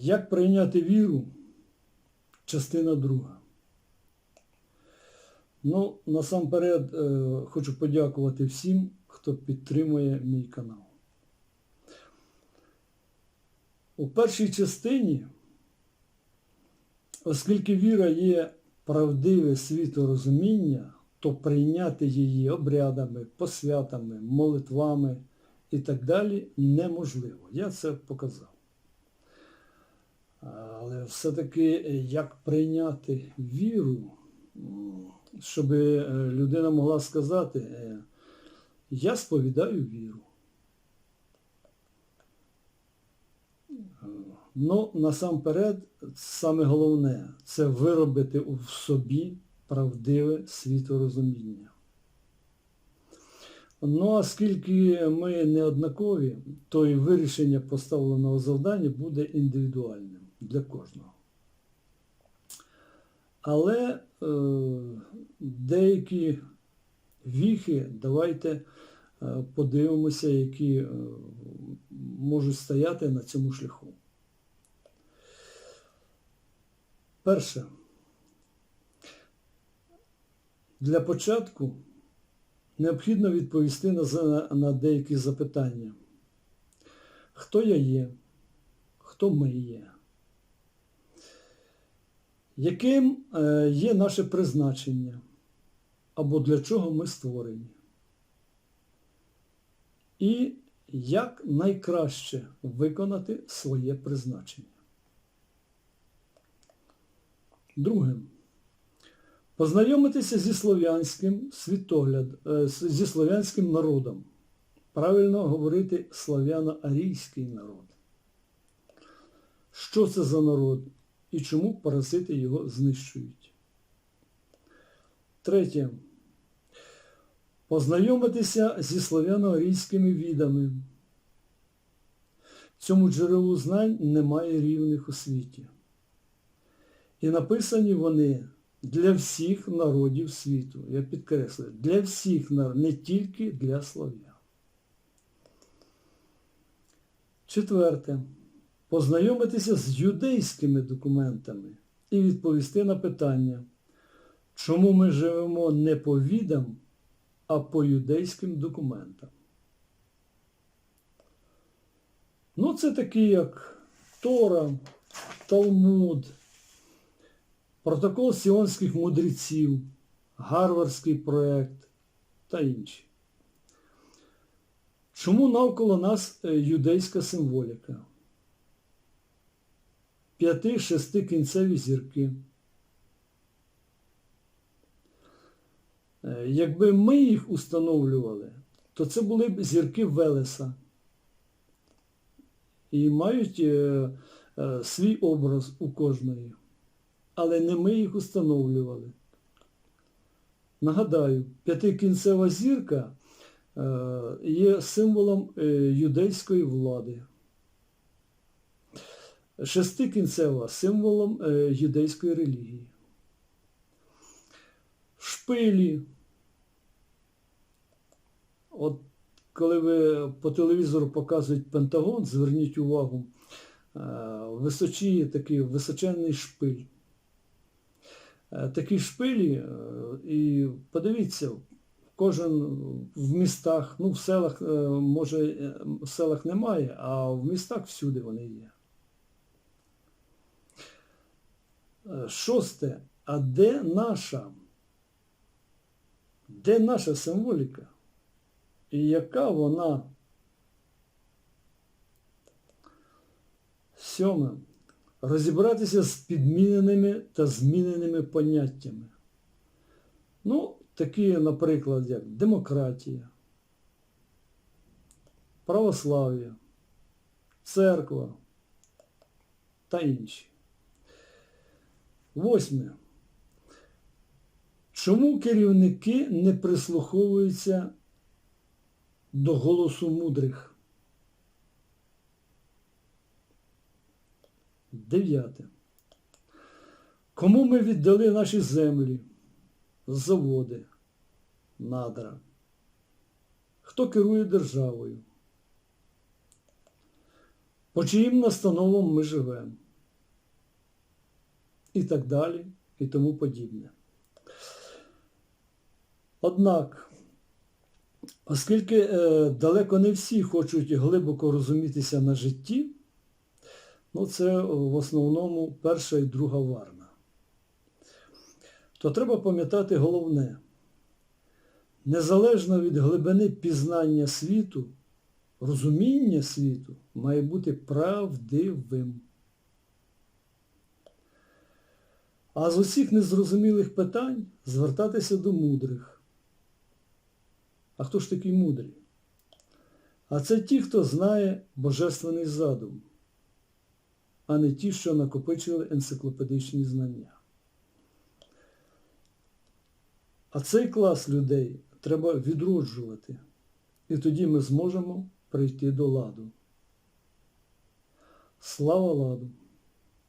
Як прийняти віру? Частина друга. Ну, насамперед е, хочу подякувати всім, хто підтримує мій канал. У першій частині, оскільки віра є правдиве світорозуміння, то прийняти її обрядами, посвятами, молитвами і так далі неможливо. Я це показав. Але все-таки е, як прийняти віру, щоб е, людина могла сказати, е, я сповідаю віру. Ну, насамперед, саме головне це виробити в собі правдиве світорозуміння. Ну, оскільки ми не однакові, то і вирішення поставленого завдання буде індивідуальним для кожного. Але е, деякі віхи давайте е, подивимося, які е, можуть стояти на цьому шляху. Перше. Для початку необхідно відповісти на, на деякі запитання. Хто я є? Хто ми є? Яким е, є наше призначення? Або для чого ми створені? І як найкраще виконати своє призначення? Друге. Познайомитися зі слов'янським світогляд, е, зі слов'янським народом. Правильно говорити слав'яно-арійський народ. Що це за народ і чому паразити його знищують? Третє. Познайомитися зі слов'яно-арійськими відами. Цьому джерелу знань немає рівних у світі. І написані вони для всіх народів світу. Я підкреслюю, для всіх народів, не тільки для слов'ян. Четверте. Познайомитися з юдейськими документами і відповісти на питання, чому ми живемо не по відам, а по юдейським документам. Ну, це такі, як Тора, Талмуд, Протокол сіонських мудреців, Гарвардський проект та інші. Чому навколо нас е, юдейська символіка? П'яти-шести кінцеві зірки. Е, Якби ми їх установлювали, то це були б зірки Велеса. І мають е, е, свій образ у кожної але не ми їх установлювали. Нагадаю, п'ятикінцева зірка е, є символом е, юдейської влади. Шестикінцева символом е, юдейської релігії. Шпилі. От коли ви по телевізору показують Пентагон, зверніть увагу, е, височіє такий височенний шпиль. Е, такі шпилі, і подивіться, кожен в містах, ну в селах, може, в селах немає, а в містах всюди вони є. Е, Шосте. А де наша? Де наша символіка? І яка вона? Сьоме розібратися з підміненими та зміненими поняттями. Ну, такі, наприклад, як демократія, православ'я, церква та інші. Восьме. Чому керівники не прислуховуються до голосу мудрих? Дев'яте. Кому ми віддали наші землі, заводи, надра? Хто керує державою? По чиїм настановам ми живемо? І так далі, і тому подібне. Однак, оскільки е, далеко не всі хочуть глибоко розумітися на житті, ну це в основному перша і друга варна, то треба пам'ятати головне. Незалежно від глибини пізнання світу, розуміння світу має бути правдивим. А з усіх незрозумілих питань звертатися до мудрих. А хто ж такий мудрий? А це ті, хто знає божественний задум, а не ті, що накопичили енциклопедичні знання. А цей клас людей треба відроджувати. І тоді ми зможемо прийти до ладу. Слава ладу!